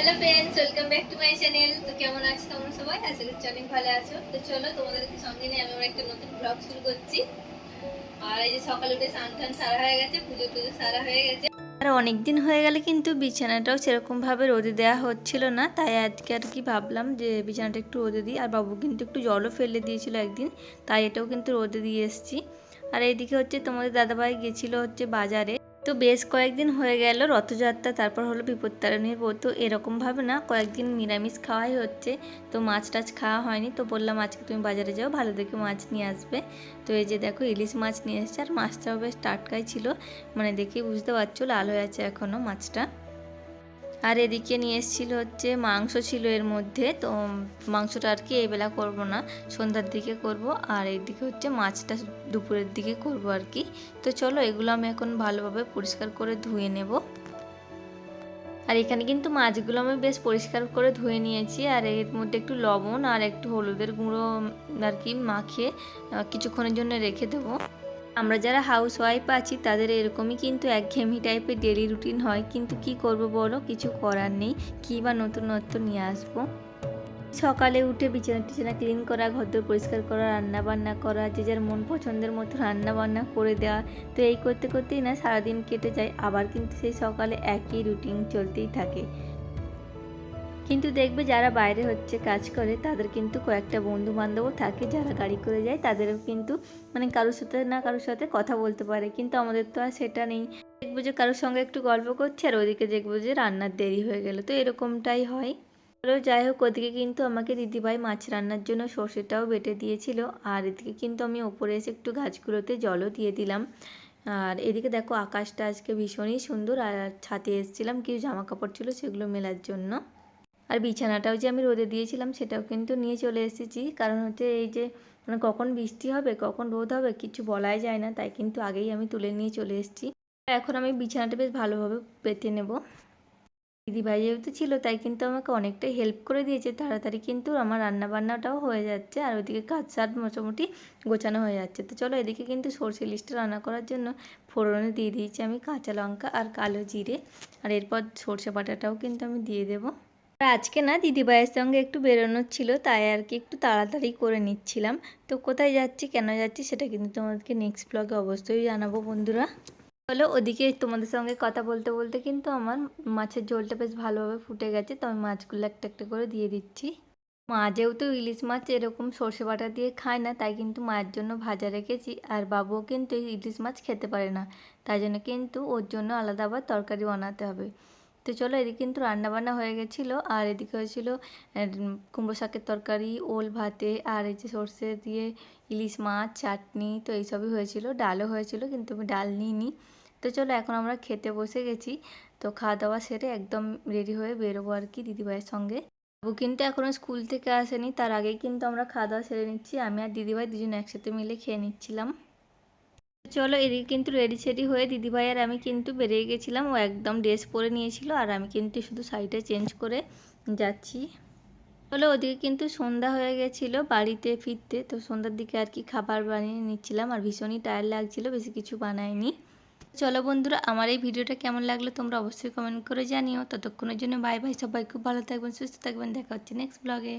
Hello friends welcome back to my channel তো কেমন আছো তোমরা সবাই? আশা করছি অনেক ভালো আছো। তো চলো তোমাদেরকে সঙ্গে নিয়ে আমি আমার একটা নতুন ব্লগ শুরু করছি। আর এই যে সকালে উঠে স্নান টান সারা হয়ে গেছে, পুজো টুজো সারা হয়ে গেছে। আর অনেক দিন হয়ে গেলে কিন্তু বিছানাটাও সেরকমভাবে রোদে দেওয়া হচ্ছিল না, তাই আজকে আর কি ভাবলাম যে বিছানাটা একটু রোদে দিই। আর বাবু কিন্তু একটু জলও ফেলে দিয়েছিল একদিন, তাই এটাও কিন্তু রোদে দিয়ে এসেছি। আর এইদিকে হচ্ছে তোমাদের দাদাভাই গেছিল হচ্ছে বাজারে। তো বেশ কয়েকদিন হয়ে গেল রথযাত্রা, তারপর হলো বিপত্তারণীর ব্রত এরকমভাবে না কয়েকদিন নিরামিষ খাওয়াই হচ্ছে। তো মাছ টাছ খাওয়া হয়নি। তো বললাম আজকে তুমি বাজারে যাও, ভালো দেখে মাছ নিয়ে আসবে। তো এই যে দেখো ইলিশ মাছ নিয়ে এসেছে। আর মাছটাও বেশ টাটকাই ছিল। মানে দেখেই বুঝতে পারছ, লাল হয়ে আছে এখনও মাছটা। আর এদিকে নিয়ে এসেছিল হচ্ছে মাংস ছিল এর মধ্যে, তো মাংসটা আর কি এই বেলা করব না, সন্ধ্যার দিকে করব, আর এইদিকে হচ্ছে মাছটা দুপুরের দিকে করব আর কি। তো চলো এগুলো আমি এখন ভালোভাবে পরিষ্কার করে ধুয়ে নেব। আর এখানে কিন্তু মাছগুলো আমি বেশ পরিষ্কার করে ধুয়ে নিয়েছি, আর এর মধ্যে একটু লবণ আর একটু হলুদের গুঁড়ো আর কি মাখিয়ে কিছুক্ষণের জন্য রেখে দেবো। আমরা যারা হাউস ওয়াইফ আছি, তাদের এরকমই কিন্তু একঘেয়েমি টাইপের ডেলি রুটিন হয়। কিন্তু কি করব বলো? কিছু করার নেই। কী বা নতুনত্ব নিয়ে আসব? সকালে উঠে বিছানা টিছানা ক্লিন করা, ঘরদোর পরিষ্কার করা রান্না বান্না করা, যে যার মন পছন্দের মতো রান্না বান্না করে দেওয়া। তো এই করতে করতেই না সারাদিন কেটে যায়। আবার কিন্তু সেই সকালে একই রুটিন চলতেই থাকে। কিন্তু দেখবে যারা বাইরে হচ্ছে কাজ করে, তাদের কিন্তু কয়েকটা বন্ধু বান্ধবও থাকে যারা গাড়ি করে যায়, তাদেরও কিন্তু মানে কারোর সাথে না কারোর সাথে কথা বলতে পারে। কিন্তু আমাদের তো আর সেটা নেই। দেখব যে কারোর সঙ্গে একটু গল্প করছে আর ওদিকে দেখব যে রান্নার দেরি হয়ে গেল। তো এরকমটাই হয়। চলো যাই হোক, ওদিকে কিন্তু আমাকে দিদিভাই মাছ রান্নার জন্য সর্ষেটাও বেটে দিয়েছিল। আর এদিকে কিন্তু আমি ওপরে এসে একটু গাছগুলোতে জলও দিয়ে দিলাম। আর এদিকে দেখো, আকাশটা আজকে ভীষণই সুন্দর। আর ছাতে এসেছিলাম, কিছু জামা কাপড় ছিল সেগুলো মেলার জন্য। আর বিছানাটাও যে আমি রোদে দিয়েছিলাম সেটাও কিন্তু নিয়ে চলে এসেছি। কারণ হচ্ছে এই যে মানে কখন বৃষ্টি হবে, কখন রোদ হবে কিছু বলাই যায় না, তাই কিন্তু আগেই আমি তুলে নিয়ে চলে এসেছি। এখন আমি বিছানাটা বেশ ভালোভাবে পেতে নেব। দিদিভাই যেহেতু ছিল, তাই কিন্তু আমাকে অনেকটাই হেল্প করে দিয়েছে। তাড়াতাড়ি কিন্তু আমার রান্না বান্নাটাও হয়ে যাচ্ছে আর ওইদিকে কাজ সাজ মোটামুটি গোছানো হয়ে যাচ্ছে। তো চলো এদিকে কিন্তু সর্ষে লিস্টটা রান্না করার জন্য ফোড়নে দিয়ে দিয়েছি আমি কাঁচা লঙ্কা আর কালো জিরে। আর এরপর সর্ষে বাটাটাও কিন্তু আমি দিয়ে দেবো। আজকে না দিদিভাইয়ের সঙ্গে একটু বেরোনোর ছিল, তাই আর কি একটু তাড়াতাড়ি করে নিচ্ছিলাম। তো কোথায় যাচ্ছি, কেন যাচ্ছি সেটা কিন্তু তোমাদেরকে নেক্সট ব্লগে অবশ্যই জানাব বন্ধুরা। হলো ওদিকে তোমাদের সঙ্গে কথা বলতে বলতে কিন্তু আমার মাছের ঝোলটা বেশ ভালোভাবে ফুটে গেছে, তো আমি মাছগুলো একটা একটা করে দিয়ে দিচ্ছি। মা যেহেতু ইলিশ মাছ এরকম সর্ষে বাটা দিয়ে খায় না, তাই কিন্তু মায়ের জন্য ভাজা রেখেছি, আর বাবুও কিন্তু ইলিশ মাছ খেতে পারে না। তাই জন্য কিন্তু ওর জন্য আলাদা আবার তরকারি বানাতে হবে। তো চলো, এদিকে কিন্তু রান্না বান্না হয়ে গেছিল, আর এদিকে হয়েছিল কুমড়ো শাকের তরকারি, ওল ভাতে, আর এই যে সর্ষে দিয়ে ইলিশ মাছ, চাটনি, তো এইসবই হয়েছিল, ডালও হয়েছিল, কিন্তু আমি ডাল নিইনি। তো চলো, এখন আমরা খেতে বসে গেছি, তো খাওয়া দাওয়া সেরে একদম রেডি হয়ে বেরোবো আর কি দিদিভাইয়ের সঙ্গে। বাবু কিন্তু এখনও স্কুল থেকে আসেনি, তার আগেই কিন্তু আমরা খাওয়া দাওয়া সেরে নিচ্ছি, আমি আর দিদিভাই দুজন একসাথে মিলে খেয়ে নিচ্ছিলাম। চলো এদিকে কিন্তু রেডি সেডি হয়ে দিদিভাই আর আমি কিন্তু বেরিয়ে গেছিলাম। ও একদম ড্রেস পরে নিয়েছিল আর আমি কিন্তু শুধু শাড়িটা চেঞ্জ করে যাচ্ছি। চলো ওদিকে কিন্তু সন্ধ্যা হয়ে গেছিল বাড়িতে ফিরতে। তো সন্ধ্যার দিকে আর কি খাবার বানিয়ে নিচ্ছিলাম আর ভীষণই টায়ার লাগছিল, বেশি কিছু বানায়নি চলো বন্ধুরা, আমার এই ভিডিওটা কেমন লাগল তোমরা অবশ্যই কমেন্ট করে জানিও। ততক্ষণের জন্য বাই বাই সবাই খুব ভালো থাকবেন, সুস্থ থাকবেন, দেখা হচ্ছে নেক্সট ব্লগে